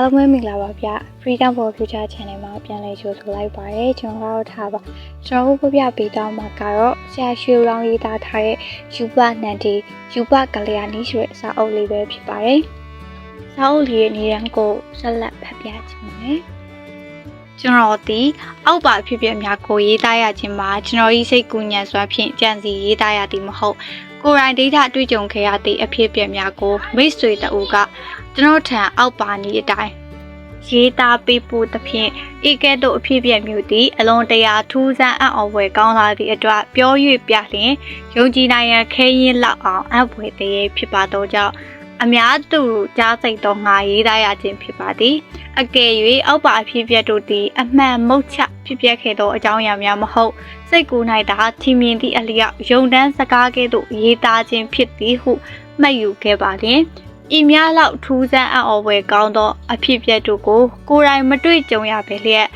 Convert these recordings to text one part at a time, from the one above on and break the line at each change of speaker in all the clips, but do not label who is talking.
အားလုံးပဲမင်္ဂလာပါဗျ Freedom for Future Channel မှာပြန်လည်ကြိုဆိုလိုက်ပါရစေကျွန်တော်ကတော့ထားပါကျွန်တော်တို့ပြပြပေးတော့မှာကတော့ဆရာရွှေလောင်းရေးသားထားတဲ့ယူပနန်တီယူပကလျာဏီဆိုတဲ့စာအုပ်လေးပဲဖြစ်ပါတယ်စာအုပ်လေးရဲ့နေရန်ကိုဆက်လက်ဖတ်ပြခြင်းပါတယ်ကျွန်တော်ဒီအောက်ပါဖြစ်ဖြစ်များကိုရေးသားရခြင်းမှာကျွန်တော်ဤစိတ်ကူးညံစွာဖြင့်ကြံစီရေးသားရသည်မဟုတ်ကိုယ်တိုင်ဒိဋ္ဌအတွေ့အကြုံခဲ့ရသည့်အဖြစ်အပျက်များကိုမိတ်ဆွေတအူကကျွန်တော်ထံအောက်ပါနီအတိုင်း ရေးသားပေးဖို့သဖြင့်ဤကဲ့သို့အဖြစ်အပျက်မျိုးသည်အလွန်တရာထူးဆန်းအံ့ဩဖွယ်ကောင်းလာသည့်အတွက်ပြော၍ပြလျင်ယုံကြည်နိုင်ရန်ခဲရင်လောက်အောင်အံ့ဖွယ်တည်းဖြစ်ပါသောကြောင့်အများသူကြားစိတ်သောငါရေးသားရခြင်းဖြစ်ပါသည်အကယ်၍အောက်ပါအဖြစ်အပျက်တို့သည်အမှန်မုတ်ချဖြစ်ပျက်ခဲ့သောအကြောင်းအရာများမဟုတ်စိတ်ကူး၌သာထင်မြင်သည့်အလျောက်ယုံတန်းစကားကဲ့သို့ရေးသားခြင်းဖြစ်သည်ဟုမှတ်ယူခဲ့ပါလျင် ဤများလောက်ထူးဆန်းအံ့ဩဖွယ်ကောင်းသော အဖြစ်အပျက်တို့ကို ကိုယ်တိုင်မတွေ့ကြုံရပဲလျက်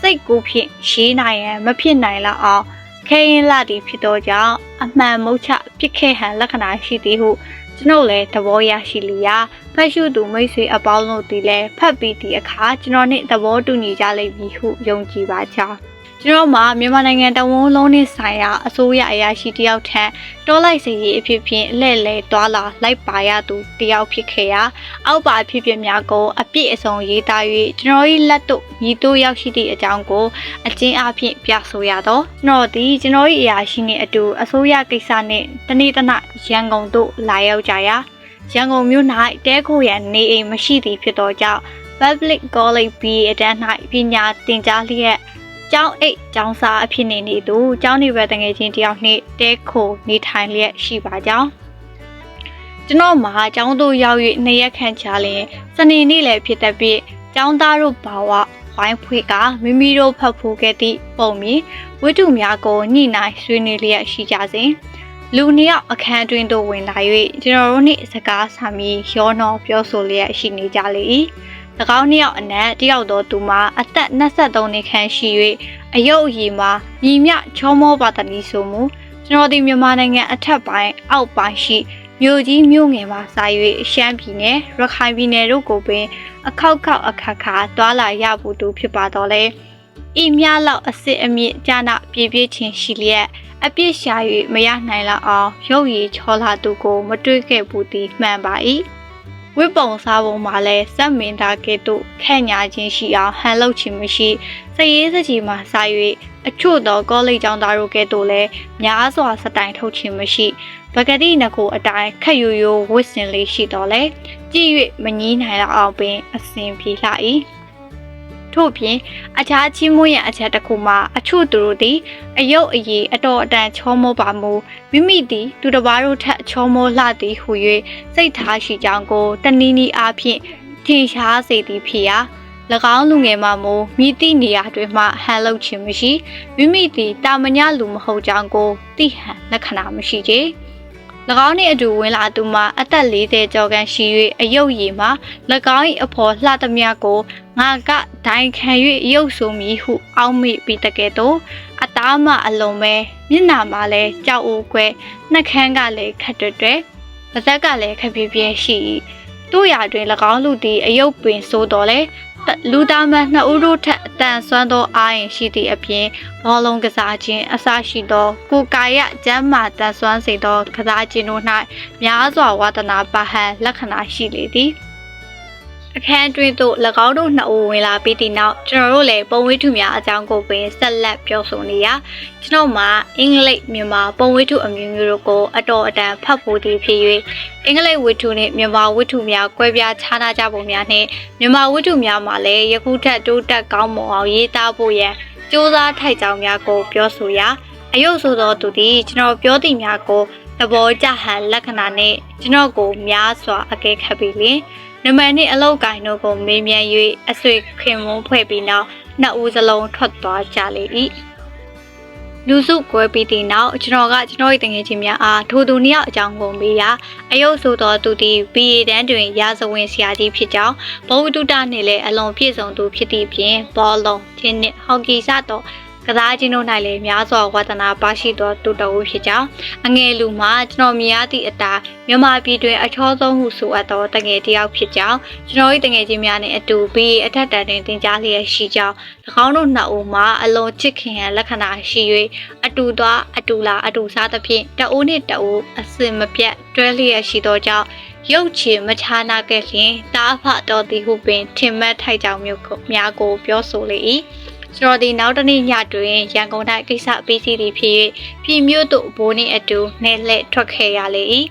စိတ်ကူးဖြင့်ရေးနိုင်ရန်မဖြစ်နိုင်လောက်အောင်ခဲရင်လာသည်ဖြစ်သောကြောင့်အမှန်မုတ်ချဖြစ်ခဲ့ဟန်လက္ခဏာရှိသည်ဟုကျွန်ုပ်လည်းသဘောရရှိလျာဖတ်ရှုသူမိတ်ဆွေအပေါင်းတို့သည်လည်းဖတ်ပြီးသည့်အခါကျွန်တော်နှင့်သဘောတူညီကြလိမ့်မည်ဟုယုံကြည်ပါကြောင်း ကျွန်တော်မှာမြန်မာနိုင်ငံတဝန်းလုံးနှင့်ဆိုင်ရာအစိုးရအရာရှိတယောက်ထံတောလိုက်စီရေးအဖြစ်ဖြင့်အလှည့်လဲတွာလာလိုက်ပါရသူတယောက်ဖြစ်ခဲ့ရာအောက်ပါအဖြစ်ဖြစ်များကိုအပြည့်အစုံရေးသား၍ကျွန်တော်၏လက်တို့ညီတို့ရောက်ရှိသည့်အကြောင်းကိုအကျဉ်းအားဖြင့်ပြဆိုရတော့ကျွန်တော်သည်ကျွန်တော်၏အရာရှိနှင့်အတူအစိုးရကိစ္စနှင့်တနေ့တနရန်ကုန်သို့လာရောက်ကြရာရန်ကုန်မြို့၌တဲခိုရန်နေအိမ်မရှိသည်ဖြစ်သောကြောင့် Public College B အတန်း၌ပညာသင်ကြားလျက် ကျောင်းအိတ်ကျောင်းစာအဖြစ်နေနေသူကျောင်းနေဘက်တငယ်ချင်းတယောက်နှင့်တဲခိုနေထိုင်လျက်ရှိပါကြောင်းကျွန်တော်မှာကျောင်းသို့ရောက်၍နှစ်ရက်ခန့်ကြာလျင်စနေနေ့လည်းဖြစ်တဲ့ပြီးကျောင်းသားတို့ဘာဝဝိုင်းဖွေကမိမိတို့ဖတ်ဖို့ခဲ့သည့်ပုံမြင်ဝတ္ထုများကိုညှိနှိုင်းဆွေးနွေးလျက်ရှိကြစဉ်လူနှစ်ယောက်အခန်းအတွင်းသို့ဝင်လာ၍ကျွန်တော်တို့နှင့်စကားဆာမီရောနှောပြောဆိုလျက်ရှိနေကြလေ၏၎ င်းနှစ်ယောက်အနက်တယောက်သောသူမှာအသက်23နှစ်ခန့်ရှိ၍အယုတ်အည်မှာညီမြချောမောပါတနီဆိုမူကျွန်တော်ဒီမြန်မာနိုင်ငံအထက်ပိုင်းအောက်ပိုင်းရှိမြို့ကြီးမြို့ငယ်မှာစာ၍ရှမ်းပြည်နယ်ရခိုင်ပြည်နယ်တို့ကိုပင် အခောက်ခောက်အခါခါတွာလာရဖို့တူဖြစ်ပါတော့လေဤမြလောက်အစစ်အမြင့်ကြာနာပြေးပြေးချင်းရှိလျက်အပြစ်ရှာ၍မရနိုင်လောက်အောင်ရုပ်ရည်ချောလာသူကို မတွေ့ခဲ့ဘူးသည်မှန်ပါ၏ ဝိပုံစားပုံမှာလဲစက်မင်သားကဲ့သို့ခန့်ညာခြင်းရှိအောင်ဟန်လုပ်ခြင်းမရှိစရေးစကြီးမှာစာ၍အချို့သောကောလိပ်ကျောင်းသားတို့ကဲ့သို့လဲများစွာစတိုင်ထုတ်ခြင်းမရှိပကတိနကိုအတိုင်းခက်ယူယူဝစ်စင်လေးရှိတော်လဲကြည့်၍မငီးနိုင်တော့အောင်ပင်အစဉ်ပြေလှ၏ ထို့ပြင်အခြားချင်းမွေးရန်အချက်တစ်ခုမှာအချို့သူတို့သည်အယုတ်အည်အတော်အတန်ချောမောပါမူမိမိသည်သူတစ်ပါးတို့ထက်ချောမောလှသည်ဟု၍စိတ်ထားရှိကြောင်းကိုတနည်းနည်းအားဖြင့်ထင်ရှားစေသည်ဖြစ်ရာ၎င်းလူငယ်မှမူမိတိနေရာတွင်မှဟန်လုပ်ခြင်းမရှိမိမိသည်တာမညလူမဟုတ်ကြောင်းကိုသိဟန်လက္ခဏာမရှိကြ၎ င်းနှင့်အတူဝင်လာသူမှာအသက်40ကျော်ခန့်ရှိ၍အယုတ်ရည်မှာ၎င်း၏အဖော်လှသမျှကိုငါကဒိုင်ခံ၍ရုပ်ဆိုမည်ဟု အောက်မေ့ပြီးတကယ်တော့အသားမှအလုံးပဲမျက်နှာမှာလည်းကြောက်အိုးခွဲနှက်ခမ်းကလည်းခက်တွဲ့တွဲပါးစပ်ကလည်းခက်ပြဲပြဲရှိ၏တို့ရာတွင်၎င်းလူသည်အယုတ်ပင်ဆိုးတော်လဲ လူသားမနှစ်ဦးတို့ထက်အတန်ဆွမ်းသောအားရင်ရှိသည့်အပြင်ဘောလုံးကစားခြင်းအစရှိသောကိုယ်ကာယကျမ်းမာတန်ဆွမ်းစေသောကစားခြင်းတို့၌များစွာဝါသနာပါဟန်လက္ခဏာရှိလေသည် အခန်းအတွင်းသို့၎င်းတို့နှစ်ဦးဝင်လာပြီးသည့်နောက်ကျွန်တော်တို့လည်းပုံဝိထုများအကြောင်းကိုပင်ဆက်လက်ပြောဆိုနေရာကျွန်တော်မှာအင်္ဂလိပ်မြန်မာပုံဝိထုအမျိုးမျိုးတို့ကိုအတော်အတန်ဖတ်ဖို့သည်ဖြစ်၍အင်္ဂလိပ်ဝိထုနှင့်မြန်မာဝိထုများကွဲပြားခြားနားကြပုံများနှင့်မြန်မာဝိထုများမှာလည်းယခုထက်တိုးတက်ကောင်းမွန်အောင်ရေးသားဖို့ရန်စ조사ထိုက်ကြောင်းများကိုပြောဆိုရာအယုတ်ဆိုသောသူသည်ကျွန်တော်ပြောသည့်များကိုသဘောကျဟန်လက္ခဏာနှင့်ကျွန်တော်ကိုများစွာအကဲခတ်ပြီးလျှင် နမန်နှင့်အလောက်ကင်တို့ကိုမေးမြန်း၍အဆွေခင်မုန်းဖွဲ့ပြီးနောက်နှစ်ဦးစလုံးထွက်သွားကြလေ၏လူစုကွဲပြီးတဲ့နောက်ကျွန်တော်ကကျွန်တော်၏တငယ်ချင်းများအားထိုသူနှစ်ယောက်အကြောင်းကိုမေးရာအယုတ်ဆိုသောသူသည် BA တန်းတွင်ရာဇဝင်ဆရာကြီးဖြစ်ကြောင်းဘဝတုတနှင့်လည်းအလွန်ပြည့်စုံသူဖြစ်သည့်ဖြင့်ဘောလုံးတင်းနှင့်ဟော်ကီစသော ကစားခြင်းတို့၌လည်းများစွာဝါသနာပါရှိသောတူတော်ဦးဖြစ်ကြောင်းအငယ်လူမှာကျွန်တော်မြင်ရသည့်အတိုင်းမြန်မာပြည်တွင်အချောဆုံးဟုဆိုအပ်သောတငယ်တစ်ယောက်ဖြစ်ကြောင်းကျွန်တော်၏တငယ်ချင်းများနှင့်အတူပြီးအထက်တန်တွင်သင်ကြားလျက်ရှိကြောင်း၎င်းတို့နှစ်ဦးမှာအလွန်ချစ်ခင်ရန်လက္ခဏာရှိ၍အတူသွားအတူလာအတူစားသဖြင့်တအိုးနှင့်တအိုးအစင်မပြတ်တွဲလျက်ရှိသောကြောင့်ရုပ်ချင်မချာနာခဲ့လျင်တာအဖတော်သည်ဟုပင်ထင်မှတ်ထိုက်ကြောင်မျိုးကိုများကိုပြောဆိုလေ၏ ကျွန်တော်ဒီနောက်တနေ့ညတွင်ရန်ကုန်တိုင်းကိစ္စအပီးစီသည်ဖြစ်၍ပြည်မြို့သို့ဘိုးနှင့်အတူနေလှည့်ထွက်ခဲ့ရလေ၏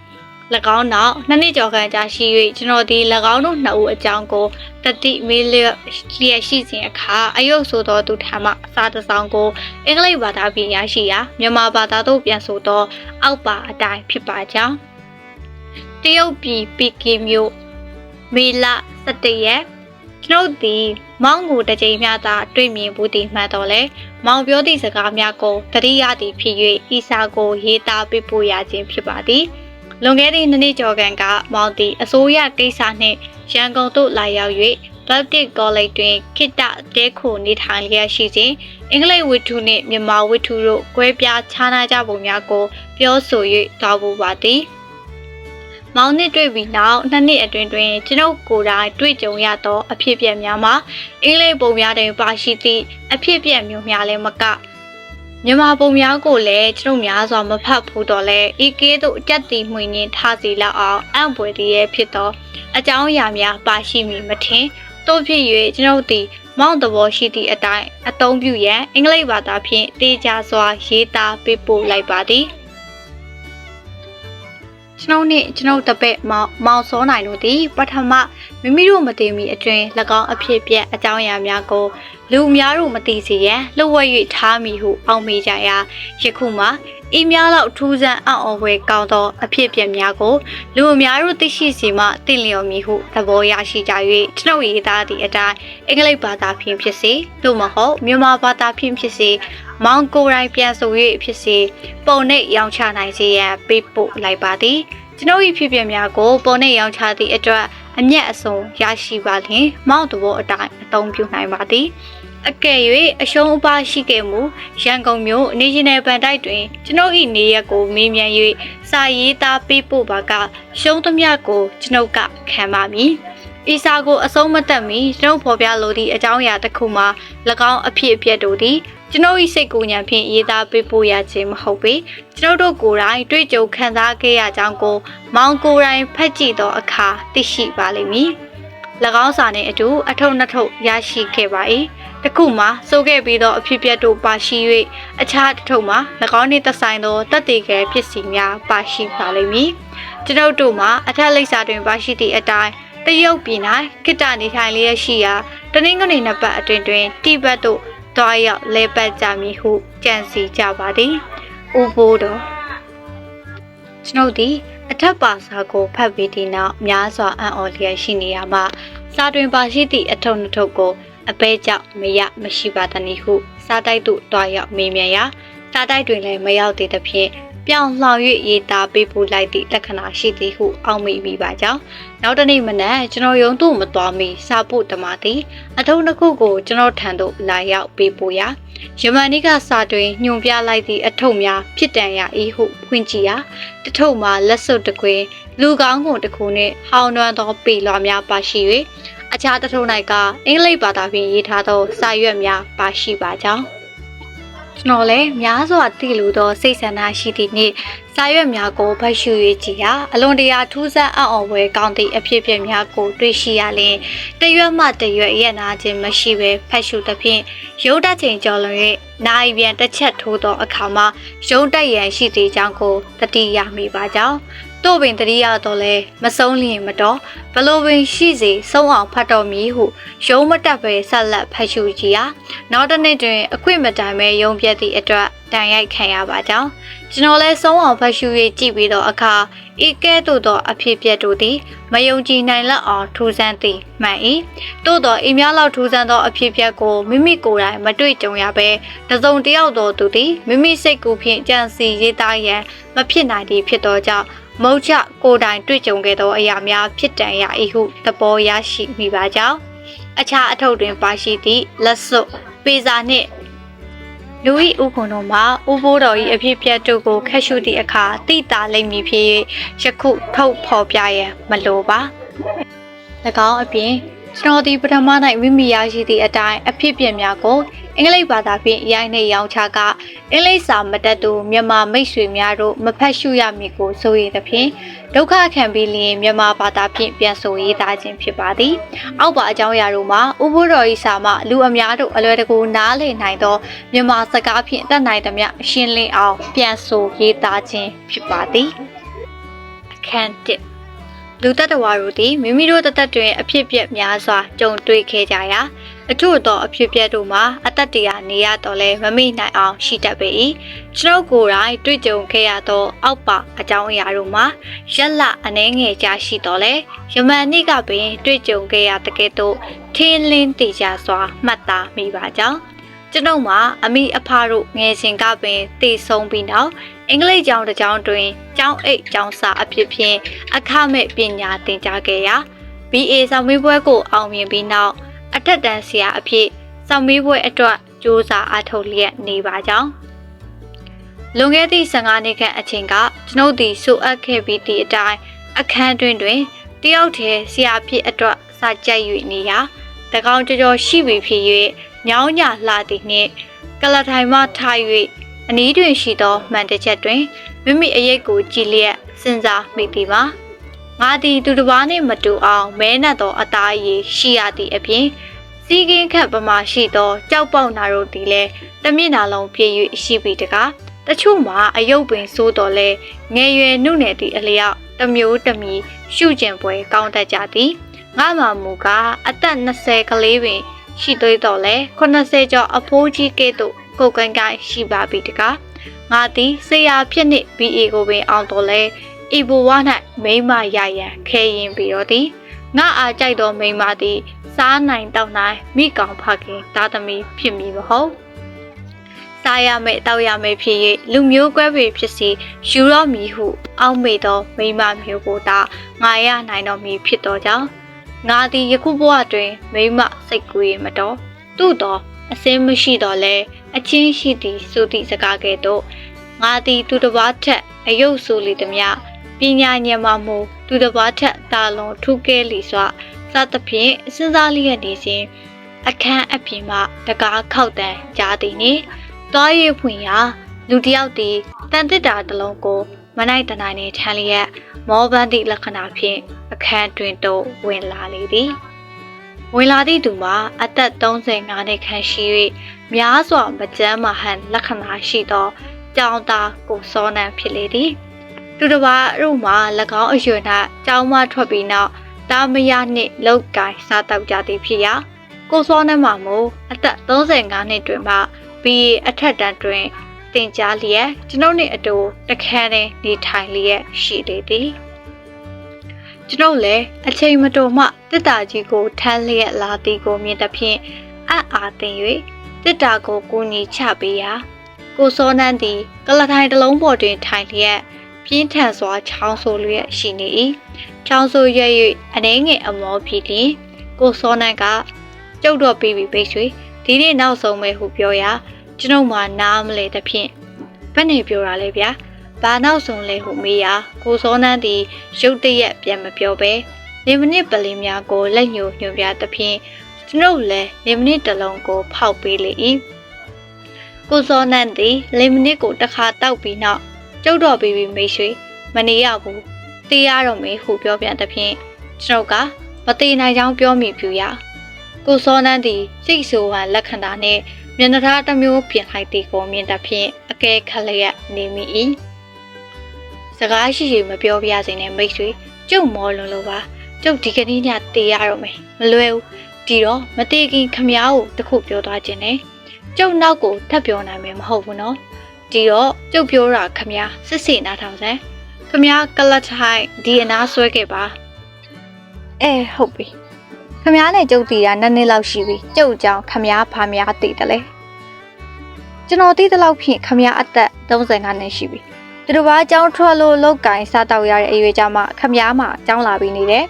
၎င်းနောက်နှစ်နှစ်ကျော်ခန့်ကြာရှိ၍ကျွန်တော်ဒီ၎င်းတို့နှစ်ဦးအကြောင်းကိုတတိမေးလျက်လျက်ရှိစဉ်အခါအယုတ်ဆိုသောသူထံမှအစာတစ်စောင်ကိုအင်္ဂလိပ်ဘာသာဖြင့်ရရှိရာမြန်မာဘာသာသို့ပြန်ဆိုသော အောက်ပါအတိုင်းဖြစ်ပါကြောင်းတရုတ်ပြည်ပီကီမြို့မေလ17ရက် ကျွန်ုပ်သည်မောင်းကိုတစ်ကြိမ်မျှသာတွေ့မြင်ဘူးသည်မှတ်တော်လဲမောင်ပြောသည့်စကားများကိုတတိယသည်ဖြစ်၍ဤစာကိုရေးသားပေးပို့ရခြင်းဖြစ်ပါသည်လွန်ခဲ့သည့်နှစ်နှစ်ကျော်ခန့်ကမောင်သည်အစိုးရကိစ္စနှင့်ရန်ကုန်သို့လာရောက်၍ Baptist College တွင်ခိတ္တတဲခိုနေထိုင်လျက်ရှိစဉ်အင်္ဂလိပ်ဝတ္ထုနှင့်မြန်မာဝတ္ထုတို့ကွဲပြားခြားနားကြပုံများကို ပြောဆို၍တောင်းပူပါသည်။ မောင်နှစ်တွေ့ပြီးနောက်နှစ်နှစ်အတွင်းတွင်ကျွန်ုပ်ကိုယ်တိုင်တွေ့ကြုံရသောအဖြစ်အပျက်များမှာအင်္ဂလိပ်ပုံများတွင်ပါရှိသည့်အဖြစ်အပျက်မျိုးများလည်းမကမြန်မာပုံများကိုလည်းကျွန်ုပ်များစွာမဖတ်ဘူးတော့လဲဤကဲသို့အတက်တီမှွေနှင်းထားစီလောက်အောင်အံ့ဖွယ်သည်ရဲ့ဖြစ်သောအကြောင်းအရာများပါရှိမည်မထင်တို့ဖြစ်၍ကျွန်ုပ်သည်မောင်းသဘောရှိသည့်အတိုင်းအသုံးပြုရန်အင်္ဂလိပ်ဘာသာဖြင့်တေချာစွာရေးသားပေးပို့လိုက်ပါသည် ကျွန်ုပ်နှင့်ကျွန်ုပ်တပည့်မောင်မောင်စောနိုင်တို့သည်ပထမမိမိတို့မသိမီအတွင်၎င်းအဖြစ်ပြက်အကြောင်းအရာများကိုလူများတို့မသိစေရန်လှုပ်ဝက်၍ထားမိဟုအောက်မေ့ကြရာယခုမှ အီးများလောက်ထူးဆန်းအံ့ဩဖွယ်ကောင်းသောအဖြစ်အပျက်များကိုလူအများတို့သိရှိစီမှသိလျော်မည်ဟုသဘောရရှိကြ၍ကျွန်ုပ်ရေးသားသည့်အတိုင်းအင်္ဂလိပ်ဘာသာဖြင့်ဖြစ်စေသို့မဟုတ်မြန်မာဘာသာဖြင့်ဖြစ်စေမောင်ကိုယ်တိုင်ပြန်ဆို၍ဖြစ်စေပုံနှိပ်ရောင်းချနိုင်စေရန်ပေးပို့လိုက်ပါသည်ကျွန်ုပ်၏ဖြစ်ပျက်များကိုပုံနှိပ်ရောင်းချသည့်အတွက်အမျက်အစုံရရှိပါလျင်မောင်သဘောအတိုင်းအသုံးပြုနိုင်ပါသည် အကယ်၍အရှုံးအပါရှိခဲ့မှုရန်ကုန်မြို့နေရှင်နယ်ဗန်တိုက်တွင် ကျွန်ုပ်၏နေရက်ကိုမေးမြန်း၍စာရေးသားပေးပို့ပါကရှုံးသမျှကိုကျွန်ုပ်ကခံပါမည်။ဤစာကိုအဆုံးမတက်မီကျွန်ုပ်ဖော်ပြလိုသည့်အကြောင်းအရာတစ်ခုမှာ၎င်းအဖြစ်အပျက်တို့သည်ကျွန်ုပ်၏စိတ်ကူးညံဖြင့်ရေးသားပေးပို့ရခြင်းမဟုတ်ပေကျွန်ုပ်တို့ကိုယ်တိုင်တွေ့ကြုံခံစားခဲ့ရကြောင်းကို မောင်ကိုယ်တိုင်ဖတ်ကြည့်သောအခါသိရှိပါလိမ့်မည်။၎ င်းစာနှင့်အတူအထုပ်နှစ်ထုပ်ရရှိခဲ့ပါ၏။တစ်ခုမှာစိုးခဲ့ပြီးသောအဖြစ်ပြက်တို့ပါရှိ၍အခြားတစ်ထုပ်မှာ၎င်းနှင့်သက်ဆိုင်သောတတ်တည်ကဲဖြစ်စီများပါရှိပါလိမ့်မည်။ကျွန်ုပ်တို့မှာအထက်လိပ်စာတွင်ပါရှိသည့်အတိုင်းတရုတ်ပြည်၌ခိတ္တနေထိုင်လျက်ရှိရာတနင်္ဂနွေနှစ်ပတ်အတွင်းတွင်တိဘက်သို့တွားရောက်လဲပတ်ကြမည်ဟုကြံစီကြပါသည်။ဥပိုးတော်ကျွန်ုပ်သည် အထက်ပါစာကိုဖတ်ပြီးသည့်နောက်များစွာအံ့ဩလျက်ရှိနေရမှစာတွင်ပါရှိသည့်အထုပ်နှစ်ထုပ်ကိုအပဲကြောင့်မရမရှိပါသနည်းဟုစားတိုက်သို့တွားရောက်မေးမြန်းရာစားတိုက်တွင်လည်းမရောက်သေးသဖြင့်ပြောင်းလှောင်၍ရေးသားပေးပို့လိုက်သည့်လက္ခဏာရှိသည်ဟုအောက်မေ့မိပါကြောင်းနောက်တနေ့မနက်ကျွန်တော်ရုံသို့မသွားမီစာပို့တမသည်အထုံးတစ်ခုကိုကျွန်တော်ထံသို့လာရောက်ပေးပို့ရာ ယမန်နီကစာတွင်ညွန်ပြလိုက်သည့်အထုပ်များဖြစ်တန်ရာဤဟုဖွင့်ကြည့်ရာတထုပ်မှာလက်စွပ်တစ်ခွေလူကောင်းကုန်တစ်ခုနှင့်ဟောင်းနှွမ်းသောပေလွှာများပါရှိ၍အခြားတစ်ထုပ်၌ကအင်္ဂလိပ်ဘာသာဖြင့်ရေးထားသောစာရွက်များပါရှိပါကြောင်း ကျွန်တော်လည်းများစွာသိလိုသောစိတ်ဆန္ဒရှိသည့်နေ့စာရွက်များကိုဖတ်ရှု၍ကြည်ရာအလွန်တရာထူးဆန်းအံ့ဩဖွယ်ကောင်းသည့်အဖြစ်အပျက်များကိုတွေ့ရှိရလျင်တရွက်မှတရွက်ရက်နာခြင်းမရှိဘဲဖတ်ရှုသဖြင့်ရုပ်တချိန်ကျော်လွန်၍နိုင်ပြန်တစ်ချက်ထိုးသောအခါမှာရုံးတက်ရန်ရှိသေးကြောင်းကိုတတိယမိပါကြောင်း တို့ပင်တတိယတော့လဲမဆုံးလျင်မတော်ဘလို့ပင်ရှိစေဆုံးအောင်ဖတ်တော်မည်ဟုရုံးမတက်ပဲဆက်လက်ဖတ်ရှုကြည်ရာနောက်တစ်နေ့တွင်အခွင့်မတိုင်ပဲရုံးပြက်သည့်အတွက်တန်ရိုက်ခံရပါကြောင်းကျွန်တော်လဲဆုံးအောင်ဖတ်ရှု၍ကြည့်ပြီးတော့အခါဤကဲ့သို့သောအဖြစ်ပြက်တို့သည်မယုံကြည်နိုင်လောက်အောင်ထူးဆန်းသည်မှန်၏သို့သောအများလောက်ထူးဆန်းသောအဖြစ်ပြက်ကိုမိမိကိုယ်တိုင်မတွေ့ကြုံရဘဲတစုံတယောက်သောသူသည်မိမိစိတ်ကူးဖြင့်ကြံစီရေးသားရန်မဖြစ်နိုင်သည့်ဖြစ်သောကြောင့် မုတ်ချကိုယ်တိုင်တွေ့ကြုံခဲ့သောအရာများဖြစ်တန်ရ၏ဟုသဘောရရှိမိပါကြောင်းအခြားအထုပ်တွင်ပါရှိသည့်လက်စွပ်ပေစာနှင့်လူဤဥခုံတို့မှာဥပိုးတော်ဤအဖြစ်ပြတ်တို့ကိုခက်ရှုသည့်အခါတိတာလိမ့်မည်ဖြစ်၍ယခုထုတ်ဖော်ပြရန်မလိုပါ၎င်းအပြင်ကျွန်တော်ဒီပထမ၌မိမိရရှိသည့်အတိုင်းအဖြစ်ပြက်များကို အင်္ဂလိပ်ဘာသာဖြင့်ရိုင်းနှိပ်ရောင်းချကအင်္ဂလိပ်စာမတတ်သူမြန်မာမိတ်ဆွေများတို့မဖတ်ရှုရမည်ကိုဆိုရသဖြင့်ဒုက္ခခံပြီးလျင်မြန်မာဘာသာဖြင့်ပြန်ဆိုရေးသားခြင်းဖြစ်ပါသည်။အောက်ပါအကြောင်းအရာတို့မှာဥပုတော်ဤစာမှလူအများတို့အလွယ်တကူနားလည်နိုင်သောမြန်မာစကားဖြင့်တတ်နိုင်သမျှရှင်းလင်းအောင်ပြန်ဆိုရေးသားခြင်းဖြစ်ပါသည်။အခန်း1လူတ attva တို့သည်မိမိတို့တသက်တွင်အဖြစ်ပြက်များစွာကြုံတွေ့ခဲ့ကြရာ အချို့သောအဖြစ်ပြက်တို့မှာအသက်တရားနေရတော့လဲမမိနိုင်အောင်ရှိတတ်ပေ၏ကျွန်ုပ်ကိုယ်တိုင်တွေ့ကြုံခဲ့ရသော အောက်ပါအကြောင်းအရာတို့မှာရက်လအနှဲငယ်ကြာရှိတော့လဲယမန်နေ့ကပင်တွေ့ကြုံခဲ့ရတဲ့ကဲ့သို့ထင်းလင်းတည်ကြစွာမှတ်သားမိပါကြောင်းကျွန်ုပ်မှာအမိအဖတို့ငယ်စဉ်ကပင်တည်ဆုံးပြီးနောက်အင်္ဂလိပ်ကျောင်းတစ်ကျောင်းတွင်ကျောင်းအိတ်ကျောင်းစာအဖြစ်ဖြင့်အခမဲ့ပညာသင်ကြားခဲ့ရာ BA ဆောင်မေးပွဲကိုအောင်မြင်ပြီးနောက် အထက်တန်းဆရာအဖြစ်ဆောင်မေးပွဲအတွက်စ조사အားထုတ်လျက်နေပါကြောင်းလွန်ခဲ့သည့်15နှစ်ခန့်အချိန်ကကျွန်ုပ်သည်ဆိုအပ်ခဲ့ပြီးသည့်အတိုင်းအခန်းတွင်တွင်တယောက်တည်းဆရာဖြစ်အတွက်စာကြိုက်၍နေရာတကောင်ကြော်ကြော်ရှိပြီဖြစ်၍ညောင်းညလှသည်နှင့်ကလထိုင်မှထား၍အနီးတွင်ရှိသောမှန်တစ်ချက်တွင်မိမိအရေးကိုကြည်လျက်စဉ်းစားမိသည်ပါ ငါသည်သူတစ်ပါးနှင့်မတူအောင်မဲနှက်သောအသားအရည်ရှိရသည့်အပြင်စီးကင်းခတ်ပမာရှိသောကြောက်ပေါက်နာတို့သည်လည်းတမျက်နှာလုံးပြည့်၍ရှိပြီတကားတချို့မှာအယုတ်ပင်စိုးတော်လဲငယ်ရွယ်နှုတ်နယ်သည့်အလျောက်တစ်မျိုးတစ်မီရှုကျင်ပွဲကောင်းတတ်ကြသည်ငါမှမူကားအသက်20ကလေးပင်ရှိသေးတော့လဲ80ကျော်အဖိုးကြီးကဲ့သို့ကိုယ်ကိုင်ကိုင်ရှိပါပြီတကားငါသည်ဆရာဖြစ်နှင့် BA ကိုပင်အောင်တော်လဲ ဤဘဝ၌မိမရရန်ခဲရင်ပြီးတော့သည်ငါအားကြိုက်သောမိမသည် စားနိုင်တောက်နိုင်မိကောင်ဖခင်သားသမီးဖြစ်မည်မဟုတ်စားရမယ်တောက်ရမယ်ဖြစ်၍လူမျိုးကွဲပေဖြစ်စီယူတော့မည်ဟု အောက်မေ့သောမိမမျိုးကိုသာငါရနိုင်တော်မည်ဖြစ်သောကြောင့်ငါသည်ယခုဘဝတွင်မိမစိတ်ကူးရမတော်သို့သောအစင်းမရှိတော့လဲအချင်းရှိသည်ဆိုသည့်စကားကဲ့သို့ငါသည်သူတစ်ပါးထက်အယုတ်ဆိုလေသည်မြ ပညာဉာဏ်မှမူသူတစ်ပါးထက်တာလွန်ထူးကဲလီစွာစသဖြင့်စဉ်းစားလျက်နေစဉ်အခန်းအပြင်မှတကားခောက်တန်ကြားသည်နှင့်တွားရဖွင့်ရာလူတစ်ယောက်သည်တန်တစ်တာတစ်လုံးကိုမနိုင်တနိုင်နေထမ်းလျက်မောပန်းသည့်လက္ခဏာဖြင့်အခန်းတွင်သို့ဝင်လာလေသည်ဝင်လာသည့်သူမှာအသက်35နှစ်ခန့်ရှိ၍များစွာမကြမ်းမဟန်လက္ခဏာရှိသောကြောင်သားကိုစောနံဖြစ်လေသည် သူတစ်ပါးတို့မှာ၎င်းအရွယ်၌ကြောင်းမထွက်ပြီးနောက်တာမယာနှင့်လောက်ကင်စားတောက်ကြသည်ဖြစ်ရာကိုစောနံမှာမူအသက်35နှစ်တွင်မှ BA အထက်တန်းတွင်တင်ကြားလျက်ကျွန်ုပ်နှင့်အတူတခန်းတွင်နေထိုင်လျက်ရှိလေသည်ကျွန်ုပ်လည်းအချိန်မတော်မှတစ်တာကြီးကိုထမ်းလျက်လာသည်ကိုမြင်သဖြင့်အံ့အားသင့်၍တစ်တာကိုကိုညီချပေးရာကိုစောနန်းသည်ကလထိုင်တစ်လုံးပေါ်တွင်ထိုင်လျက် ပြင်းထန်စွာချောင်းဆိုလျက်ရှိနေ၏ချောင်းဆိုရွက်၍အနှဲငယ်အမောဖြစ်လျင်ကိုစောနန်းကကျုပ်တော့ပြီးပြီပိတ်ရွှေဒီနေ့နောက်ဆုံးပဲဟုပြောရာကျွန်ုပ်မှနားမလဲသဖြင့်ဘယ်နဲ့ပြောတာလဲဗျာဘာနောက်ဆုံးလဲဟုမေးရာကိုစောနန်းသည်ရုတ်တရက်ပြန်မပြောဘဲနေမိနစ်ပလင်းများကိုလက်ညှိုးညွှန်ပြသဖြင့်ကျွန်ုပ်လည်းနေမိနစ်တစ်လုံးကိုဖောက်ပေးလေ၏ကိုစောနန်းသည်လေမိနစ်ကိုတစ်ခါတောက်ပြီးနောက် ကျုပ်တော်ပြီးပြီးမိတ်ဆွေမနေရဘူးတေးရတော့မေဟုပြောပြန်သဖြင့်ကျွန်ုပ်ကမတေးနိုင်ကြောင်းပြောမိဖြူရာကိုစောနန်းသည်စိတ်ဆိုးဟန်လက္ခဏာနှင့်မျက်နှာသားတစ်မျိုးပြင်လိုက်သည်ကိုမြင်သဖြင့်အကဲခက်လျက်နေမိ၏စကားရှိရှိမပြောပြစေနဲ့မိတ်ဆွေကျုပ်မောလွန်လို့ပါကျုပ်ဒီကနေ့ညတေးရတော့မယ်မလွယ်ဘူးဒီတော့မတေးခင်ခမ ्या ကိုတခုပြောသွားခြင်းနဲ့ကျုပ်နောက်ကိုထပ်ပြောနိုင်မယ်မဟုတ်ဘူးနော် ဒီတော့ကျုပ်ပြောတာခမရစစ်စေနာထောင်စမ်းခမရကလတ်ထိုင်ဒီအနာဆွဲခဲ့ပါအဲဟုတ်ပြီခမရနဲ့ကျုပ်တီတာနှစ်နှစ်လောက်ရှိပြီကျုပ်ကြောင့်ခမရဖာမရတည်တယ်လေကျွန်တော်တည်တဲ့လောက်ဖြင့်ခမရအသက်35နှစ်ရှိပြီသူတို့ဘာအကြောင်းထွက်လို့လောက်ကင်စားတော့ရတဲ့အရွယ်ကြမှာခမရမှာအကြောင်းလာပြီးနေတယ်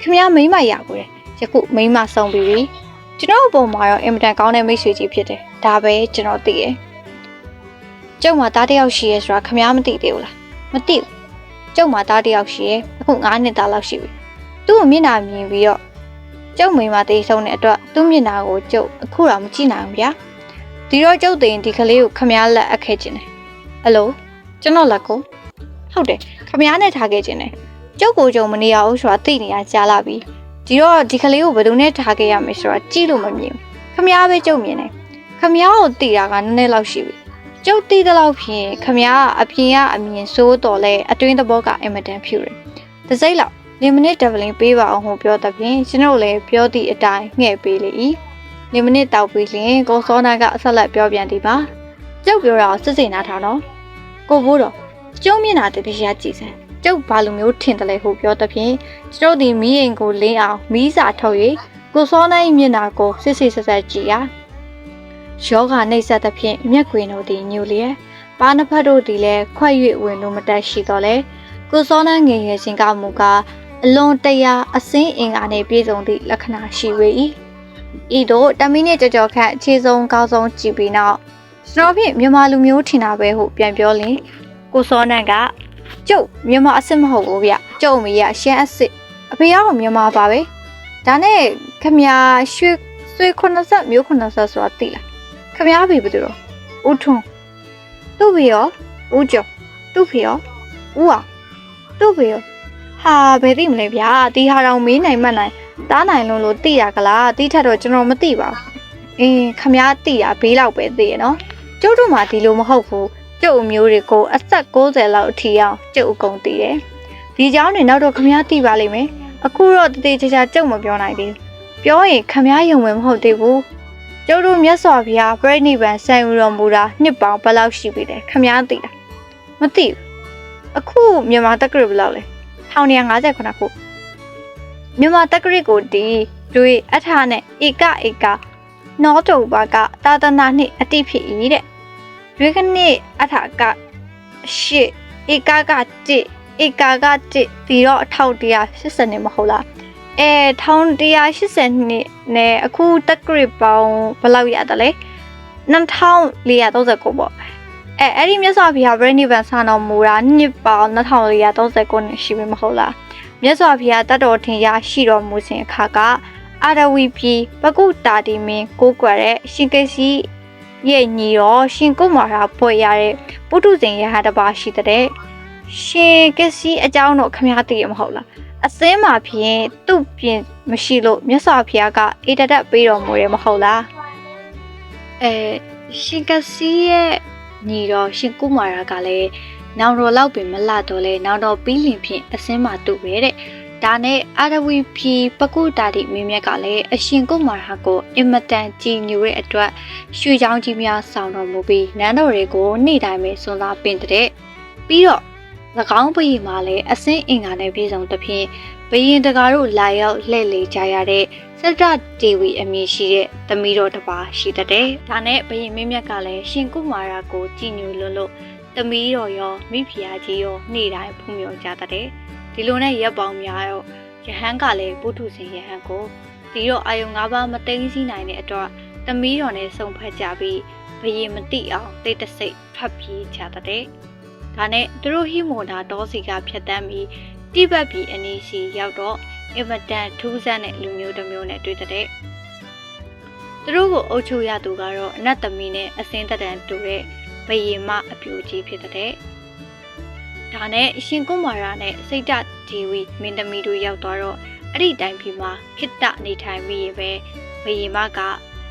ခမရမိမရကိုတယ်ယခုမိမဆုံးပြီးပြီကျွန်တော်အပေါ်မှာရောအင်မတန်ကောင်းတဲ့မိတ်ဆွေကြီးဖြစ်တယ်ဒါပဲကျွန်တော်သိတယ် ကျုပ်မှာတားတစ်ယောက်ရှိရဲဆိုတာခမားမသိသေးဘူးလားမသိဘူးကျုပ်မှာတားတစ်ယောက်ရှိရဲအခု9နှစ်သားလောက်ရှိပြီသူ့ကိုမျက်နှာမြင်ပြီးတော့ကျုပ်မိန်းမတေးဆုံးတဲ့အတွက်သူ့မျက်နှာကိုကျုပ်အခုတော့မကြည့်နိုင်ဘူးဗျာဒီတော့ကျုပ်တင်ဒီကလေးကိုခမားလက်အပ်ခဲ့ခြင်းတယ်အလိုကျွန်တော်လက်ကိုဟုတ်တယ်ခမားနဲ့ထားခဲ့ခြင်းတယ်ကျုပ်ကိုကျုံမနေရဘူးဆိုတာသိနေရကြားလာပြီဒီတော့ဒီကလေးကိုဘယ်သူနဲ့ထားခဲ့ရမယ်ဆိုတာကြည့်လို့မမြင်ဘူးခမားပဲကျုပ်မြင်တယ်ခမားကိုသိတာကနည်းနည်းလောက်ရှိပြီ ကျုပ်တီးတဲ့လောက်ဖြင့်ခမ ्या အပြင်ကအမြင်စိုးတော်လဲအတွင်းသဘောကအင်မတန်ဖြူတယ်။တစ်စိမ့်လောက်လင်မနစ်ဒဗလင်ပေးပါအောင်ဟုပြောတဲ့ဖြင့်ကျွန်တော်လည်းပြောသည့်အတိုင်းငှဲ့ပေးလေ၏။လင်မနစ်တောက်ပြီးလျင်ကိုစောနာကအဆက်လက်ပြောပြန်သည်ပါ။ကျုပ်ပြောတာကိုစစ်စင်နာထားတော့ကိုဘိုးတော်ကျုံမျက်နှာတည်းတရားကြည့်စမ်းကျုပ်ဘာလိုမျိုးထင်တယ်လဲဟုပြောတဲ့ဖြင့်ကျွန်တော်ဒီမီးရင်ကိုလင်းအောင်မီးစာထုတ်၍ကိုစောနာ၏မျက်နှာကိုစစ်စစ်ဆက်ဆက်ကြည့်ရ ယောဂနှိပ်စက်သဖြင့်မျက်ကွင်တို့သည်ညိုလျက်ပါနဖတ်တို့သည်လည်းခွက်၍ဝင်လို့မတက်ရှိတော့လေကိုစောနန်းငယ်ငယ်ချင်းကမူကားအလွန်တရာအစင်းအင်္ဂါနှင့်ပြည့်စုံသည့်လက္ခဏာရှိပေ၏ဤသို့တမီနှင့်ကြော်ကြော်ခန့်အခြေဆုံးကောင်းဆုံးကြည့်ပြီးနောက်ကျွန်တော်ဖြင့်မြန်မာလူမျိုးထင်တာပဲဟုပြန်ပြောလင်ကိုစောနန်းကကျုပ်မြန်မာအစ်စ်မဟုတ်ဘူးဗျကျုပ်အမေရရှမ်းအစ်စ်အဖေရောမြန်မာပါပဲဒါနဲ့ခမညာရွှေဆွေ90မျိုး90ဆိုတာသိလား ခမားဘီဘယ်သူတော့ဦးထွန်းသူ့ဘီရောဦးကျော်သူ့ဘီရောဦးအောင်သူ့ဘီရောဟာဘယ်သိမလဲဗျာတီဟာတော်မေးနိုင်မှနိုင်တားနိုင်လုံးလို့သိရကလားတီးထက်တော့ကျွန်တော်မသိပါဘူးအင်းခမားသိတာဘေးလောက်ပဲသိရနော်ကျုပ်တို့မှဒီလိုမဟုတ်ဘူးကျုပ်အမျိုးတွေကိုအသက်60လောက်အထိအောင်ကျုပ်အကုန်သိတယ်ဒီเจ้าနေနောက်တော့ခမားသိပါလိမ့်မယ်အခုတော့တသေးချာချာကြုံမပြောနိုင်သေးဘူးပြောရင်ခမားယုံမယ်မဟုတ်သေးဘူး ကျုပ်တို့မြတ်စွာဘုရားပြိဋိဘံဆံယူတော်မူတာနှစ်ပေါင်းဘယ်လောက်ရှိပြီလဲခမည်းသိလားမသိဘူးအခုမြန်မာတက္ကရာဘယ်လောက်လဲ1959ခုမြန်မာတက္ကရာကိုဒီတွေအထာနဲ့ဧကဧကနောတုဘာကသာသနာနှစ်အတိဖြစ်၏တဲ့ရွေးခနှစ်အထာကရှစ်ဧကက1ဧကက1ဒီတော့အထောက်180နှစ်မဟုတ်လား အဲ1180နှစ်နဲ့အခုတက်ကရစ်ပေါင်းဘယ်လောက်ရတယ်လဲ2439ပေါ့အဲအဲ့ဒီမြတ်စွာဘုရားဗရဏိဗန်ဆာတော်မူတာနှစ်ပေါင်း2439နှစ်ရှိပြီမဟုတ်လားမြတ်စွာဘုရားတတ်တော်ထင်ရရှိတော်မူစဉ်အခါကအာရဝီပြည်ပကုတာတိမင်းကိုးကွယ်တဲ့ရှင်ကိစီရဲ့ညီတော်ရှင်ကုမာရာဖွဲ့ရတဲ့ပုထုဇဉ်ရဟတပါရှိတဲ့ရှင်ကိစီအကြောင်းတော့ခမည်းသိရမဟုတ်လား အစင်းမှာဖြင့်သူ့ပြင်မရှိလို့မြတ်စွာဘုရားကအေတတက်ပေးတော်မူရမဟုတ်လားအဲရှင်ကစီရဲ့ညီတော်ရှင်ကုမာရာကလည်းနောင်တော်လောက်ပင်မလာတော့လဲနောင်တော်ပြီးလင်ဖြင့်အစင်းမှာတူပဲတဲ့ဒါနဲ့အာရဝီဖြီပကုတာတိမင်းမြတ်ကလည်းအရှင်ကုမာရာကိုအင်မတန်ကြည်ညိုတဲ့အတွက်ရွှေချောင်းကြီးများဆောင်တော်မူပြီးနန်းတော်တွေကိုနေ့တိုင်းပဲစွန်စားပင်တဲ့ပြီးတော့၎ င်းဘုရင်မှာလည်းအစင်းအင်္ဂါနဲ့ပြည်စုံသဖြင့်ဘုရင်တကာတို့လာရောက်လှည့်လေကြရတဲ့စတ္တဒေဝီအမည်ရှိတဲ့သမီးတော်တစ်ပါးရှိတတ်တယ်။ဒါနဲ့ဘုရင်မင်းမြတ်ကလည်းရှင်ကုမာရာကိုကြည်ညိုလွန်းလို့သမီးတော်ရောမိဖုရားကြီးရောနေ့တိုင်းဖူးမြော်ကြတတ်တယ်။ဒီလိုနဲ့ရပ်ပေါင်းများရောယဟန်ကလည်းပုထုဇဉ်ယဟန်ကိုဒီတော့အာယုံ၅ပါးမသိသိနိုင်တဲ့အတွက်သမီးတော်နဲ့ဆုံဖက်ကြပြီးဘုရင်မတိအောင်တိတ်တဆိတ်ထွက်ပြေးကြတတ်တယ်။ ဒါနဲ့သူတို့ဟိမိုနာတောစီကဖြတ်တန်းပြီးတိဘက်ပြည်အနီးစီရောက်တော့အင်မတန်ထူးဆန်းတဲ့လူမျိုးတစ်မျိုးနဲ့တွေ့တဲ့သူတို့ကိုအုပ်ချုပ်ရသူကတော့အနတ်သမီးနဲ့အစင်းသက်တန်တူတဲ့ဘယင်မအပြူကြီးဖြစ်တဲ့ဒါနဲ့ရှင်ကုမာရာနဲ့စိတ်တဒီဝီမင်းသမီးတို့ရောက်သွားတော့အဲ့ဒီတိုင်းပြည်မှာခိတ္တနေထိုင်ပြီးရပဲဘယင်မက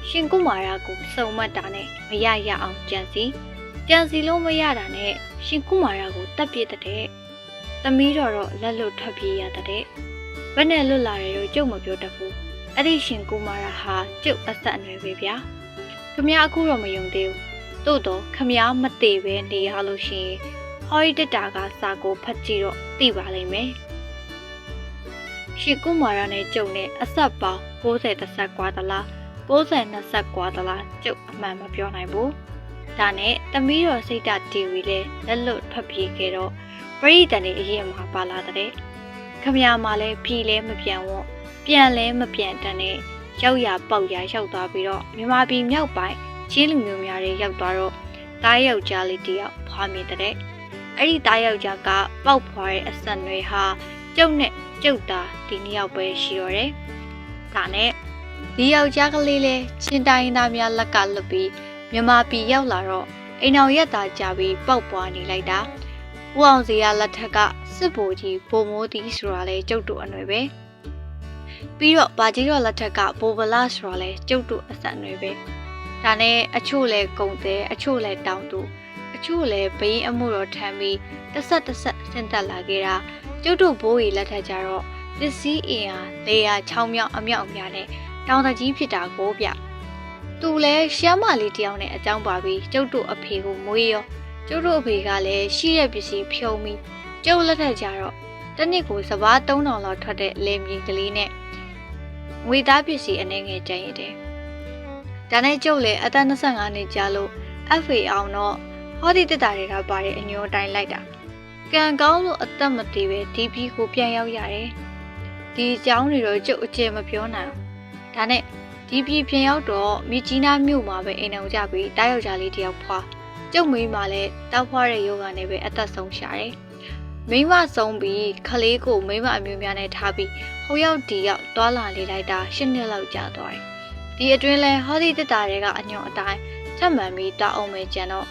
ရှင်ကုမာရာကိုစုံမတ်တာနဲ့မရရအောင်ကြံစီ ကြံစီလို့မရတာနဲ့ရှင်ကုမာရာကိုတပ်ပြစ်တဲ့။သမီးတော်တော့လက်လွတ်ထွက်ပြေးရတဲ့။ဘယ်နဲ့လွတ်လာတယ်လို့ကြုံမပြောတတ်ဘူး။အဲ့ဒီရှင်ကုမာရာဟာကျုပ်အဆက်အနွယ်ပဲဗျာ။ခမ ्या အခုတော့မယုံသေးဘူး။သို့တော့ခမ ्या မသေးပဲနေရလို့ရှိရင်ဟော်ရီတက်တာကစာကိုဖတ်ကြည့်တော့သိပါလိမ့်မယ်။ရှင်ကုမာရာနဲ့ကျုံနဲ့အဆက်ပေါင်း60တစ်ဆက်กว่าသလား60နှစ်ဆက်กว่าသလားကျုပ်အမှန်မပြောနိုင်ဘူး။ ဒါနဲ့သမီးတော်စိတ်ဓာတ်တီဝီလည်းလက်လွတ်ထွက်ပြေးခဲ့တော့ပရိသတ်နေအရင်မှာပါလာတဲ့ခမရမှာလည်းဖြီလဲမပြန်ဝတ်ပြန်လဲမပြန်တန်နဲ့ရောက်ရပေါက်ရရောက်သွားပြီးတော့မြမပြည်မြောက်ပိုင်းချင်းလူမျိုးများတွေရောက်သွားတော့တားယောက်ျားလေးတယောက်ဖွာမြင်တဲ့အဲ့ဒီတားယောက်ျားကပေါက်ဖွာတဲ့အဆက်တွေဟာကျုပ်နဲ့ကျုပ်သားဒီနှစ်ယောက်ပဲရှိတော့တယ်။ဒါနဲ့ဒီယောက်ျားကလေးလဲချင်းတိုင်းသားများလက်ကလွတ်ပြီး မြန်မာပြည်ရောက်လာတော့အိမ်အောင်ရက်သားကြပြီးပေါက်ပွားနေလိုက်တာ။ဦးအောင်စီကလက်ထက်ကစစ်ဗိုလ်ကြီးဗိုလ်မိုးတီဆိုတာလဲကျုပ်တို့အနွယ်ပဲ။ပြီးတော့ဗာကြီးတော်လက်ထက်ကဘိုဗလာဆိုတာလဲကျုပ်တို့အဆက်အနွယ်ပဲ။ဒါနဲ့အချို့လဲကုံသေးအချို့လဲတောင်းတူအချို့လဲဘိန်းအမှုတော်ထမ်းပြီးတစ်ဆက်တစ်ဆက်ဆင်းသက်လာခဲ့တာကျုပ်တို့ဘိုးကြီးလက်ထက်ကြတော့ပစ္စည်းအင်အားလေယာချောင်းမြောက်အမြောက်အများနဲ့တောင်တကြီးဖြစ်တာကိုဗျ သူလဲရှမ်းမလေးတယောက်နဲ့အကြောင်းပါပြီးကျုပ်တို့အဖေကိုမွေးရောကျုပ်တို့အဖေကလည်းရှိတဲ့ပစ္စည်းဖြုံပြီးကျုပ်လက်ထက်ကြတော့တစ်နှစ်ကိုစပား3000လောက်ထွက်တဲ့လေမြေကလေးနဲ့ငွေသားပစ္စည်းအနေငယ်ကျန်ရတဲ့ဒါနဲ့ကျုပ်လည်းအသက်25နှစ်ကြာလို့ FA အောင်တော့ဟောဒီတက်တာတွေကပါတဲ့အညိုတိုင်းလိုက်တာကံကောင်းလို့အသက်မတည်ပဲဒီပြီးကိုပြန်ရောက်ရတယ်ဒီအကြောင်းတွေတော့ကျုပ်အကျယ်မပြောနိုင်ဘူးဒါနဲ့ ဒီပြည်ပြန်ရောက်တော့မြကြီးနားမြို့မှာပဲအိမ်အောင်ကြပြီးတားယောက်ျားလေးတယောက်ဖွာကျုပ်မိန်းမလည်းတောက်ဖွာတဲ့ယောဂာနဲ့ပဲအသက်ဆုံးရှာတယ်မိန်းမဆုံးပြီးခလေးကိုမိန်းမအမျိုးများနဲ့ထားပြီးဟိုရောက်ဒီရောက်တွာလာလေလိုက်တာရှစ်နှစ်လောက်ကြာသွားတယ်ဒီအတွင်းလဲဟောဒီတက်တာတွေကအညွန်အတိုင်းထပ်မှန်ပြီးတောက်အောင်ပဲကြံတော့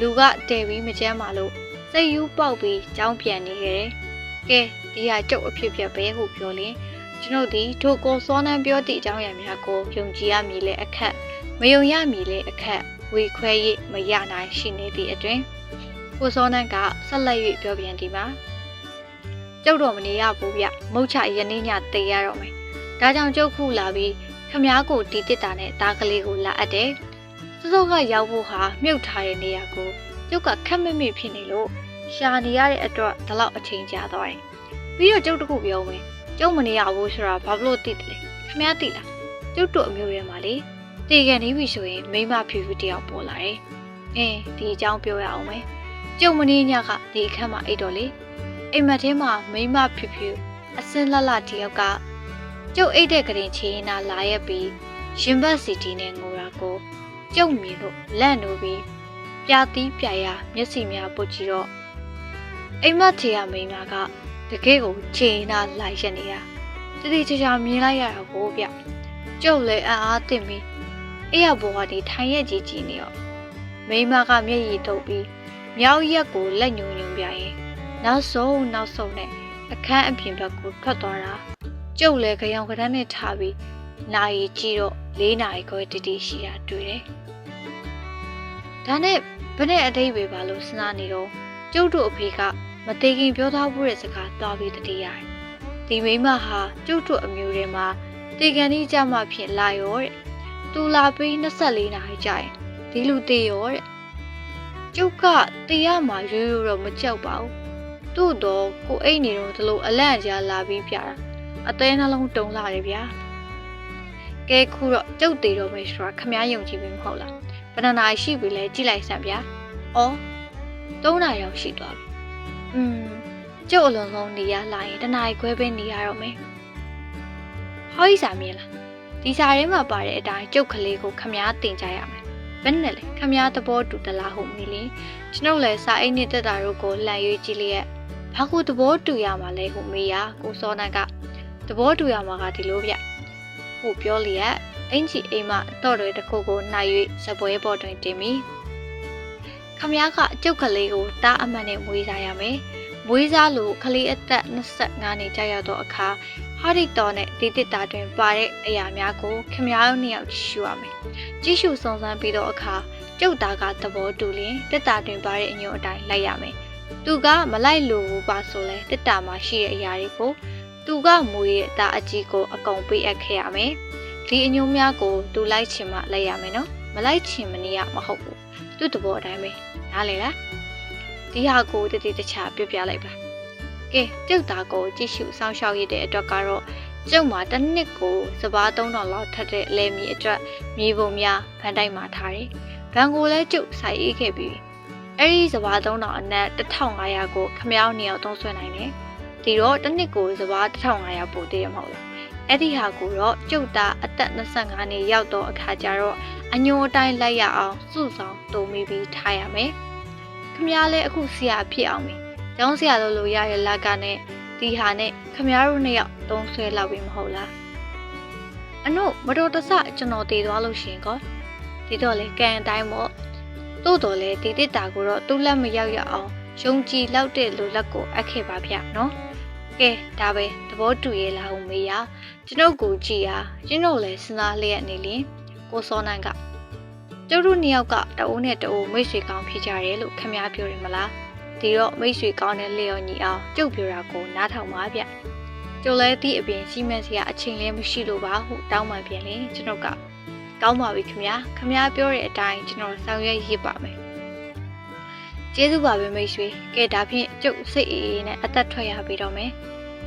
လူကတဲပြီးမကြမ်းပါလို့စိတ်ယူပေါက်ပြီးကြောင်းပြန်နေခဲ့တယ်။ကဲဒီဟာကျုပ်အဖြစ်ဖြစ်ပဲဟုပြောလင် ကျွန်ုပ်ဒီထိုကိုစောနန်းပြောသည့်အကြောင်းအရာများကိုယုံကြည်ရမည်လေအခက်မယုံရမည်လေအခက်ဝေခွဲ၍မရနိုင်ရှိနေသည့်အတွင်ကိုစောနန်းကဆက်လက်၍ပြောပြန်ဒီမှာကျုပ်တော်မနေရဘူးဗျမုတ်ချယနေ့ညတေးရတော့မယ်ဒါကြောင့်ကျုပ်ခုလာပြီးခမားကိုတီတစ်တာနဲ့တားကလေးကိုလာအပ်တယ်စိုးစိုးကရောက်ဖို့ဟာမြုပ်ထားတဲ့နေရာကိုကျုပ်ကခက်မမေ့ဖြစ်နေလို့ရှာနေရတဲ့အတွက်ဒီလောက်အချိန်ကြာသွားတယ်ပြီးတော့ကျုပ်တခုပြောမယ် ကျုပ်မနေရဘူးဆိုတာဘာလို့သိတယ်လဲခမားသိလားကျုပ်တို့အမျိုးရဲမှာလေတေကန်နေပြီဆိုရင်မိမဖြူဖြူတယောက်ပေါ်လာတယ်အင်းဒီအကြောင်းပြောရအောင်မယ်ကျုပ်မနေညကဒီအခန်းမှာအိတ်တော့လေအိမ်မက်ထဲမှာမိမဖြူဖြူအစင်းလှလှတယောက်ကကျုပ်အိတ်တဲ့ကရင်ချင်းနာလာရက်ပြီးရင်ဘတ်စီတီနဲ့ငိုတာကိုကျုပ်မြင်လို့လန့်နိုးပြီးပြာသီးပြာရမျက်စိများပုတ်ကြည့်တော့အိမ်မက်ချေရမိန်းမက တကယ်ကိုချေနာလိုက်ရက်နေတာတတိချာချာမြင်လိုက်ရတာကိုဗျကျုပ်လည်းအံ့အားသင့်ပြီးအဲ့ရဘောကနေထိုင်ရက်ကြီးကြည့်နေတော့မိန်းမကမျက်ရည်ထုတ်ပြီးမြောက်ရက်ကိုလက်ညှိုးညွှန်ပြရင်နောက်ဆုံးနောက်ဆုံးနဲ့အခန်းအပြင်ဘက်ကိုထွက်သွားတာကျုပ်လည်းကြောင်ကတန်းနဲ့ထားပြီးနိုင်ကြည့်တော့၄နာရီခွဲတိတိရှိတာတွေ့တယ်။ဒါနဲ့ဘယ်နဲ့အတိတ်ပဲပါလို့စဉ်းစားနေတော့ကျုပ်တို့အဖေက မသေးခင်ပြောထားဖို့တဲ့စကားသွားပြီးတတိရတယ်။ဒီမိမဟာကျုပ်တို့အမျိုးတွေမှာတေကန်ကြီးကြမှဖြစ်လာရောတဲ့။သူလာပြီး24နာရီကြာရင်ဒီလူတေရောတဲ့။ကျုပ်ကတေရမှာရိုးရိုးတော့မကြောက်ပါဘူး။သူ့တော့ကိုအိတ်နေတော့ဒီလိုအလန့်ကြားလာပြီးပြတာအသေးနှလုံးတုံလာတယ်ဗျာ။ကဲခုတော့ကျုပ်သေးတော့မယ်ဆိုတာခမားယုံကြည်ပြီမဟုတ်လား။ဘယ်နှနာရှိပြီလဲကြည့်လိုက်စမ်းဗျာ။အော်3နာရီရောက်ရှိသွားပြီ။ อืมကျုပ်အလုံးစုံနေရလာရင်တနားခွဲပဲနေရတော့မယ်။ဟောဤစာမြင်လား။ဒီစာထဲမှာပါတဲ့အတိုင်းကျုပ်ကလေးကိုခမားတင်ကြရမယ်။ဘယ်နဲ့လဲခမားသဘောတူတလားဟုတ်မီလင်။ကျွန်ုပ်လည်းစာအိတ်နဲ့တက်တာတို့ကိုလှန်ရွေးကြည့်လျက်ဘာကိုသဘောတူရမှာလဲဟုတ်မေးရကိုစောနန်ကသဘောတူရမှာကဒီလိုဗျ။ဟုတ်ပြောလျက်အင်ကြီးအိမ်မတော့တွေတစ်ခုကိုနိုင်၍စပွဲပေါ်တွင်တင်ပြီး ခမည်းကကျုပ်ကလေးကိုတားအမှန်နဲ့မွေးစားရမယ်။မွေးစားလို့ကလေးအသက်25နှစ်ကြာရောက်တော့အခါဟာရီတော်နဲ့ဒီတစ်တာတွင်ပါတဲ့အရာများကိုခမည်းတို့နှစ်ယောက်ကြည့်ရှုရမယ်။ကြည့်ရှုစုံစမ်းပြီးတော့အခါကျုပ်သားကသဘောတူလျင်တစ်တာတွင်ပါတဲ့အညွန့်အတိုင်းလိုက်ရမယ်။သူကမလိုက်လို့ဘူးပါဆိုလဲတစ်တာမှာရှိတဲ့အရာတွေကိုသူကမွေးတဲ့အသားအကြီးကိုအကုန်ပေးအပ်ခဲ့ရမယ်။ဒီအညွန့်များကိုသူလိုက်ချင်မှလိုက်ရမယ်နော်။မလိုက်ချင်မနေရမဟုတ်ဘူး။သူ့တဘောအတိုင်းပဲ။ နားလေလား။ဒီဟာကိုတတိတခြားပြပြလိုက်ပါ။ကဲကျုပ်သားကိုကြည့်ရှုစောင့်ရှောက်ရတဲ့အတွက်ကတော့ကျုပ်မှာတစ်နှစ်ကိုစပား3000လောက်ထက်တဲ့အလဲမြေအတွက်မြေပုံများဗန်တိုက်မှာထားတယ်။ဗန်ကိုလည်းကျုပ်ဆိုင်အေးခဲ့ပြီးအဲ့ဒီစပား3000အနက်1500ကိုခမောင်းနေအောင်သုံးဆွဲနိုင်တယ်။ဒီတော့တစ်နှစ်ကိုစပား1500ပို့သေးရမဟုတ်လား။ အဲ့ဒီဟာကိုတော့ကျုပ်သားအသက်25နှစ်ရောက်တော့အခါကျတော့အညိုအတိုင်းလိုက်ရအောင်စုဆောင်တုံမိပြီးထားရမယ်ခမည်းလည်းအခုဆရာဖြစ်အောင်ပြီကျောင်းဆရာလို့လို့ရရဲ့လက်ကနဲ့ဒီဟာနဲ့ခမည်းတို့နှစ်ယောက်သုံးဆွဲလောက်ပြီမဟုတ်လားအနုမတော်တဆကျွန်တော်တည်သွားလို့ရှင်ကောဒီတော့လေကန်အတိုင်းပေါ့တို့တော်လေဒီတစ်တာကိုတော့သူ့လက်မရောက်ရအောင်ယုံကြည်လောက်တဲ့လူလက်ကိုအပ်ခဲ့ပါဗျနော်ကဲဒါပဲသဘောတူရဲ့လားဦးမေးရ ကျွန်ုပ်ကိုကြည်ရကျွန်တော်လည်းစဉ်းစားလျက်နေလင်ကိုစောနန်းကကျုပ်တို့နှစ်ယောက်ကတအိုးနဲ့တအိုးမိတ်ဆွေကောင်းဖြစ်ကြတယ်လို့ခမည်းပြောတယ်မလားဒီတော့မိတ်ဆွေကောင်းတဲ့လျော်ညီအောင်ကျုပ်ပြောတာကိုနားထောင်ပါဗျကျုပ်လည်းဒီအပြင်စီမံစရာအချိန်လည်းမရှိလို့ပါဟုတောင်းပန်ပြန်လင်ကျွန်တော်ကကောင်းပါပြီခမည်းခမည်းပြောတဲ့အတိုင်းကျွန်တော်ဆောင်ရွက်ရစ်ပါမယ်ကျေးဇူးပါပဲမိတ်ဆွေကဲဒါဖြင့်ကျုပ်စိတ်အေးအေးနဲ့အသက်ထွက်ရပြီတော့မယ်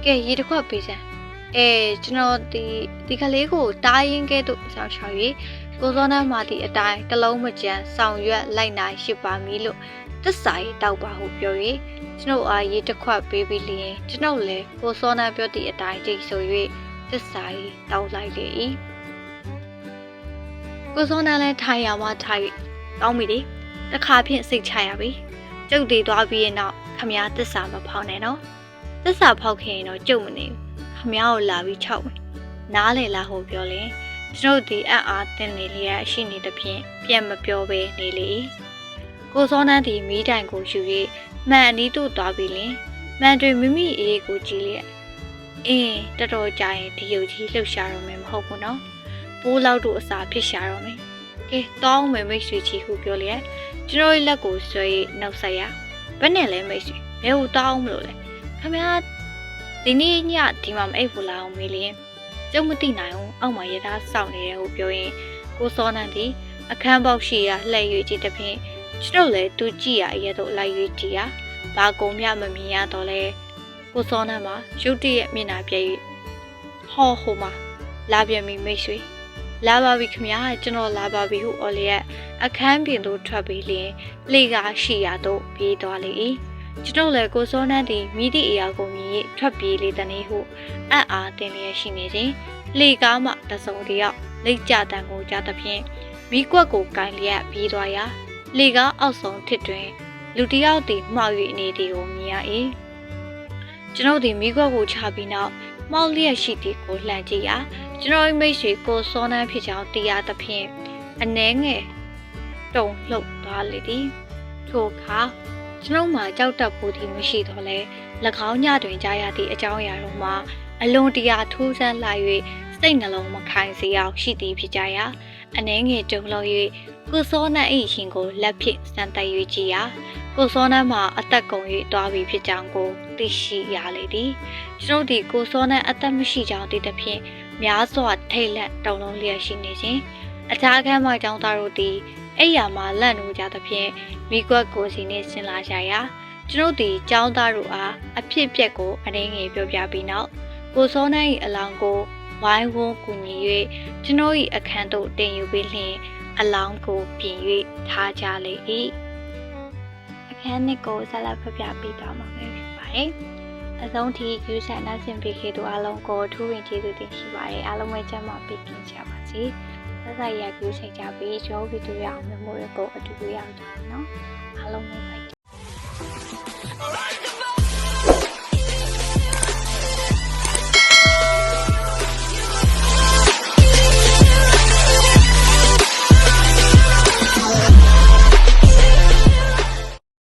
ကဲရေတစ်ခွက်ပေးစမ်း အဲကျွန်တော်ဒီဒီကလေးကိုတားရင်ကဲ့သို့ဆောင်ရှောက်၍ကိုစောနမ်းမာတီအတိုင်းတလုံးမကြမ်းဆောင်ရွက်လိုက်နိုင်ရှိပါမည်လို့သစ္စာရေးတောက်ပါဟုပြော၍ကျွန်ုပ်အားရေတစ်ခွက်ပေးပြီးလျင်ကျွန်ုပ်လည်းကိုစောနမ်းပြောသည့်အတိုင်းကြိတ်ဆို၍သစ္စာရေးတောက်လိုက်လေ၏ကိုစောနမ်းလည်းထိုင်ရမှထိုင်၍ကောင်းပြီလေတခါဖြင့်စိတ်ချရပြီကျုပ်တည်သွားပြီးရင်တော့ခမည်းသစ္စာမဖောက်နဲ့နော် သစ္စာဖောက်ခင်ရင်တော့ကြုံမနေဘူးခမည်းကိုလာပြီးခြောက်မယ်နားလေလားဟိုပြောလင်ကျွန်ုပ်ဒီအံ့အားတင်နေလျက်ရှိနေသဖြင့်ပြန်မပြောဘဲနေလေကိုစောနန်းဒီမိတိုင်ကိုယူ၍မှန်အနီးသို့သွားပြီးလင်မှန်တွေမိမိအေးကိုကြည့်လျက်အင်းတော်တော်ကြာရင်ဒီယုတ်ကြီးလှုပ်ရှားတော့မယ်မဟုတ်ဘူးနော်ပိုးလောက်တို့အစာဖြစ်ရှာတော့မယ်ကဲတောင်းမယ်မိတ်ဆွေချီဟုပြောလျက်ကျွန်တော်ရဲ့လက်ကိုဆွဲ၍နှုတ်ဆက်ရဘယ်နဲ့လဲမိတ်ဆွေဘယ်ဟိုတောင်းမလို့လဲ ခမရဒီနေ့ညဒီမှာမအိပ်ဘူးလားအောင်မေးလျင်ကျုံမသိနိုင်အောင်အောက်မှာရထားစောင့်နေတယ်ဟုပြောရင်ကိုစောနန်းသည်အခန်းပေါက်ရှိရာလှည့်၍ကြည့်တဲ့ဖြင့်ကျွန်တော်လည်းသူကြည့်ရအရက်တို့လိုက်၍ကြည့်ရဘာကုံမြမမြင်ရတော့လဲကိုစောနန်းမှာရုတ်တရက်မျက်နှာပြည့်၍ဟောဟိုမှာလာပြန်ပြီမိတ်ဆွေလာပါပြီခမညာကျွန်တော်လာပါပြီဟုအော်လျက်အခန်းပြင်သို့ထွက်ပြီးလျင်လေကားရှိရာသို့ပြေးသွားလေ၏ ကျွန်တော်လည်းကိုစောနန်းသည်မိသည့်အရာကိုမြင်၍ထွက်ပြေးလေသည်နည်းဟုအံ့အားသင်လျက်ရှိနေစဉ်လေကားမှတစုံတယောက်လက်ကြတန်ကိုကြားသဖြင့်မိကွက်ကိုကင်လျက်ပြေးသွားရာလေကားအောက်ဆုံးထစ်တွင် လူတစ်ယောက်သည်မှောက်၍အနေသည်ကိုမြင်ရ၏ကျွန်ုပ်သည်မိကွက်ကိုချပြီးနောက်မှောက်လျက်ရှိသည်ကိုလှမ်းကြည့်ရာကျွန်တော်၏မိတ်ဆွေကိုစောနန်းဖြစ်ကြောင်းသိရသဖြင့်အနှဲငယ်တုံလှုပ်သွားလေသည်ထိုအခါ ကျွန်ုပ်မှာကြောက်တတ်ဖို့သည်မရှိတော့လဲ၎င်းညတွင်ကြားရသည့်အကြောင်းအရာတို့မှာအလွန်တရာထူးဆန်းလာ၍စိတ်နှလုံးမခိုင်စေအောင်ရှိသည်ဖြစ်ကြရာအနှဲငယ်တုံလှုပ်၍ကိုစောနန်း၏ရှင်ကိုလက်ဖြင့်စမ်းတက်၍ကြည်ရာကိုစောနန်းမှာအသက်ကုန်၍တွားပြီးဖြစ်ကြောင်းကိုသိရှိရလေသည်ကျွန်ုပ်သည်ကိုစောနန်းအသက်မရှိကြောင်းသိသဖြင့်များစွာထိတ်လန့်တုန်လုံးလျက်ရှိနေခြင်း အခြားအခန်းမှကျောင်းသားတို့သည်အဲ့ရမှာလန့်နိုးကြသဖြင့်မိကွက်ကိုစီနှင့်ဆင်လာကြရာကျွန်ုပ်သည်ကျောင်းသားတို့အားအဖြစ်အပျက်ကိုအရင်းငယ်ပြောပြပြီးနောက်ကိုစောနန်း၏အလောင်းကိုဝိုင်းဝန်းကူညီ၍ကျွန်ုပ်၏အခန်းသို့တင်ယူပြီးလျှင်အလောင်းကိုပြင်၍ထားကြလေ၏အခန်းနှစ်ကိုဆက်လက်ဖျက်ပြပေးသွားမှာဖြစ်ပါတယ်အဆုံးထိယူဆန္ဒဆင်ပေးခဲ့သူအားလုံးကိုထူးဝင်ကျေးဇူးတင်ရှိပါတယ်အားလုံးပဲကျမ်းမာပေးကင်းကြပါစေ ဆက်ဆက်ရကြိုးချိန်ကြပြီးရောဗီဒီယိုအောင်မျိုးမျိုးကိုအတူတူရအောင်ကြပါနော်အားလုံးပဲ Alright